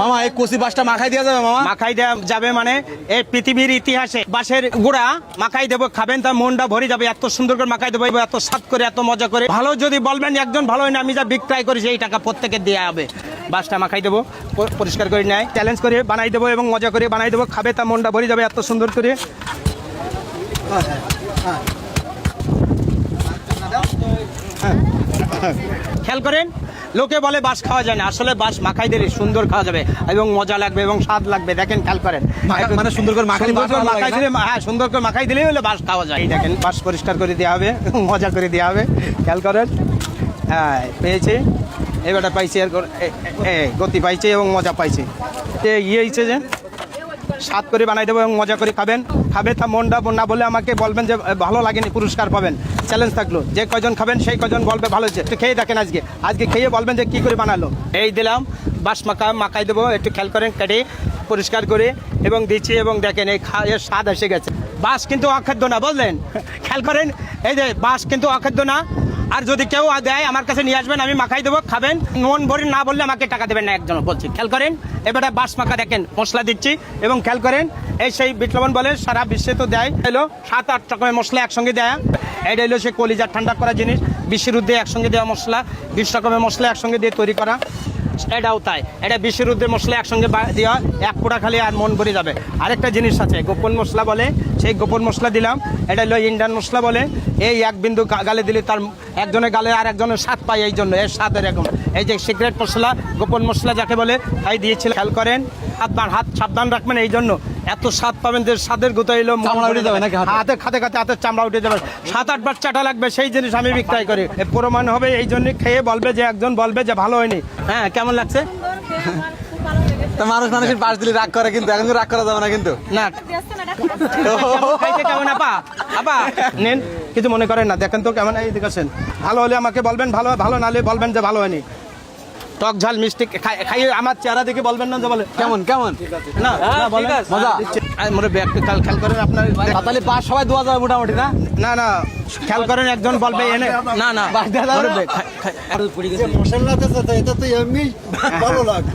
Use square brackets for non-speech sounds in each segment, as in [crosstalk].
মামা, এই কচি বাসটা মাখাই দেওয়া যাবে, মামা? মাখাই দেওয়া যাবে মানে এই পৃথিবীর ইতিহাসে। বাঁশের গুড়া মাখাই দেবো, খাবেন, তার মনটা ভরে যাবে, এত সুন্দর করে মাখাই দেবো, এত স্বাদ করে, এত মজা করে। ভালো যদি বলবেন একজন, ভালো না আমি যা বিক্রয় করি, সেই টাকা প্রত্যেকে দেওয়া হবে। বাসটা মাখাই দেবো পরিষ্কার করে নেয় চ্যালেঞ্জ করে বানাই দেবো এবং মজা করে বানাই দেবো, খাবে, তার মনটা ভরে যাবে, এত সুন্দর করে। খেয়াল করেন? লোকে বলে বাস খাওয়া যায় না। আসলে বাস মাখাই দিলে সুন্দর খাওয়া যাবে এবং মজা লাগবে এবং স্বাদ লাগবে। দেখেন খেয়াল করেন। মানে সুন্দর করে মাখাই মাখাই দিলে হ্যাঁ সুন্দর করে মাখাই দিলেই হলে বাস খাওয়া যায়। এই দেখেন বাস পরিষ্কার করে দেওয়া হবে মজা করে দেওয়া হবে। খেয়াল করেন। হ্যাঁ পেয়েছি। এবারটা পাইছে আর গতি পাইছে এবং মজা পাইছে। ইয়ে হয়েছে যে স্বাদ করে বানাই দেবো এবং মজা করে খাবেন। খাবে তা মনটা না বলে আমাকে বলবেন যে ভালো লাগেনি, পুরস্কার পাবেন। চ্যালেঞ্জ থাকল। যে কজন খাবেন, সেই কজন বলবে, ভালো হয়েছে। একটু খেয়ে দেখেন আজকে। আজকে খেয়ে বলবেন যে, কি করে বানালো। এই দিলাম বাস মাখা মাখাই দেবো, একটু খেয়াল করেন, কেটে পরিষ্কার করে, এবং দিচ্ছি, এবং দেখেন এই এর স্বাদ এসে গেছে। বাস কিন্তু অখাদ্য না, বুঝলেন? [laughs] খেয়াল করেন? এই যে বাস কিন্তু অখাদ্য না আর যদি কেউ দেয়, আমার কাছে নিয়ে আসবেন, আমি মাখাই দেবো, খাবেন। মন ভরি না বললে আমাকে টাকা দেবেন না একজন বলছি। খেয়াল করেন, এবারে বাস মাখা দেখেন, মশলা দিচ্ছি। এবং খেয়াল করেন, এই সেই বিপ্লবন বলে, সারা বিশ্বে তো দেয়। এলো সাত, আট রকমের মশলা একসঙ্গে দেয়। এটা হলো সে কলিজা ঠান্ডা করা জিনিস। বিশ্বের উদ্দে একসঙ্গে দেওয়া মশলা, বিশ রকমের মশলা একসঙ্গে দিয়ে তৈরি করা। এটাও তাই। এটা বিশ্বের উদ্দে মশলা একসঙ্গে দেওয়া এক পোড়া খালি আর মন ভরে যাবে। আরেকটা জিনিস আছে, গোপন মশলা বলে, সেই গোপন মশলা দিলাম। এটা হলো ইন্ডিয়ান মশলা বলে। এই এক বিন্দু গালে দিলে তার একজনের গালে আর একজনের স্বাদ পায় এই জন্য এর স্বাদ এরকম। এই যে সিক্রেট মশলা, গোপন মশলা যাকে বলে, তাই দিয়েছিল। খেয়াল করেন, হাত হাত সাবধান রাখবেন এই জন্য। এত স্বাদ পাবেন যে স্বাদের গোতা এলো হাতে? খাতে খাতে হাতের চামড়া উঠে যাবে। সাত আট বার চাটা লাগবে সেই জিনিস আমি বিক্রয় করি। প্রমাণ হবে এই জন্য খেয়ে বলবে যে একজন বলবে যে ভালো হয়নি। হ্যাঁ কেমন লাগছে? তা মানুষ মানুষের পাশ দিলে রাগ করে কিন্তু এখন রাগ করা যাবে না কিন্তু। না। কেমন আপা? আপা নেন। কিছু মনে করেন না দেখেন তো কেমন এই দেখেছেন ভালো হলে আমাকে বলবেন ভালো ভালো না হলে বলবেন যে ভালো হয়নি। টক ঝাল মিষ্টি খাই- খাইয়ে আমার চেহারা দেখে বলবেন না যে বলে কেমন কেমন? না না মজা? মোরে ব্যাগ খেয়াল খেয়াল করেন আপনার তাহলে সবাই দোয়া যাবে মোটামুটি না? না না খেয়াল করেন একজন বলবে এনে না এটা তো এমনি ভালো লাগে।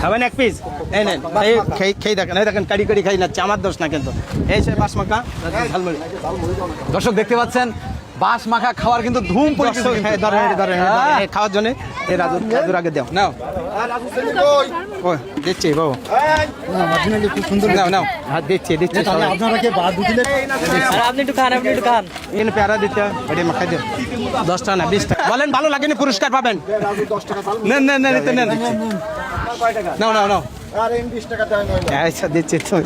খাবেন এক পিস এই নেন এই খেয়ে দেখেন এই দেখেন কাড়ি কাড়ি খাই না আমার দোষ না কিন্তু। এই সে বাস মাখা ঝালমুড়ি। দর্শক দেখতে পাচ্ছেন বাস মাখা খাওয়ার কিন্তু ধুম পড়েছে হ্যাঁ, খাওয়ার জন্য এই রাজু রাজুর আগে দাও। নাও। ও দিচ্ছি বাবু। খুব সুন্দর নাও নাও। হাত দিচ্ছি দিচ্ছি তাহলে আপনারা কে বাদ দিলে আপনি একটু খান আপনি একটু খান। এনে প্যারা দিতে এটা মাখাই দিও। দশ টাকা না বিশ টাকা। বলেন ভালো লাগেনি পুরস্কার পাবেন। নেন নেন নেন নিতে নেন। নাও নাও নাও। না আচ্ছা দিচ্ছি তো।